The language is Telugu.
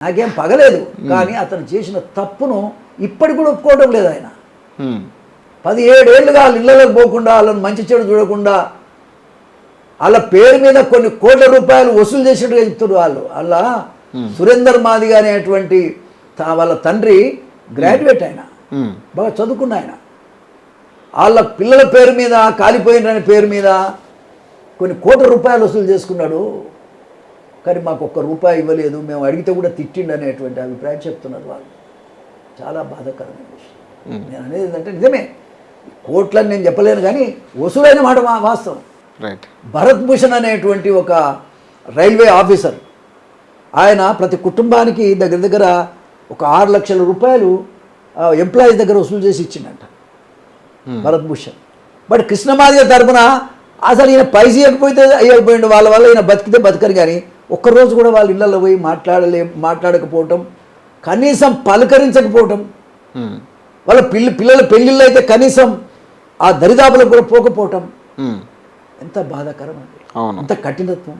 నాకేం పగలేదు. కానీ అతను చేసిన తప్పును ఇప్పటికి కూడా ఒప్పుకోవడం లేదు ఆయన. ఉమ్. పదిహేడేళ్ళుగా వాళ్ళ ఇళ్ళలోకి పోకుండా వాళ్ళని మంచి చెడు చూడకుండా వాళ్ళ పేరు మీద కొన్ని కోట్ల రూపాయలు వసూలు చేసినట్టుగా చెప్తున్నారు వాళ్ళు. వాళ్ళ సురేందర్ మాదిగ అనేటువంటి వాళ్ళ తండ్రి గ్రాడ్యుయేట్ ఆయన. బాగా చదువుకున్న ఆయన. వాళ్ళ పిల్లల పేరు మీద కాలిపోయిన పేరు మీద కొన్ని కోట్ల రూపాయలు వసూలు చేసుకున్నాడు. కానీ మాకు ఒక్క రూపాయి ఇవ్వలేదు మేము అడిగితే కూడా తిట్టిండు అనేటువంటి అభిప్రాయం చెప్తున్నారు వాళ్ళు. చాలా బాధాకరమైన విషయం. నేను అనేది ఏంటంటే నిజమే. కోట్లని నేను చెప్పలేను కానీ వసూలైన మాట వా- వాస్తవం. భరత్ భూషణ్ అనేటువంటి ఒక రైల్వే ఆఫీసర్ ఆయన ప్రతి కుటుంబానికి దగ్గర దగ్గర ఒక ఆరు లక్షల రూపాయలు ఎంప్లాయీస్ దగ్గర వసూలు చేసి ఇచ్చిండంట భరత్ భూషణ్. బట్ కృష్ణమాదిగ తరపున అసలు ఈయన పైస ఇవ్వకపోతే అయ్యకపోయిండు వాళ్ళ వల్ల ఈయన బతికితే బతకరు కానీ ఒక్కరోజు కూడా వాళ్ళ ఇళ్ళల్లో పోయి మాట్లాడలే మాట్లాడకపోవటం కనీసం పలకరించకపోవటం. వాళ్ళ పిల్ల పిల్లల పెళ్ళిళ్ళు అయితే కనీసం ఆ దరిదాపులకు కూడా పోకపోవటం. ఎంత బాధాకరం అండి ఎంత కఠినత్వం.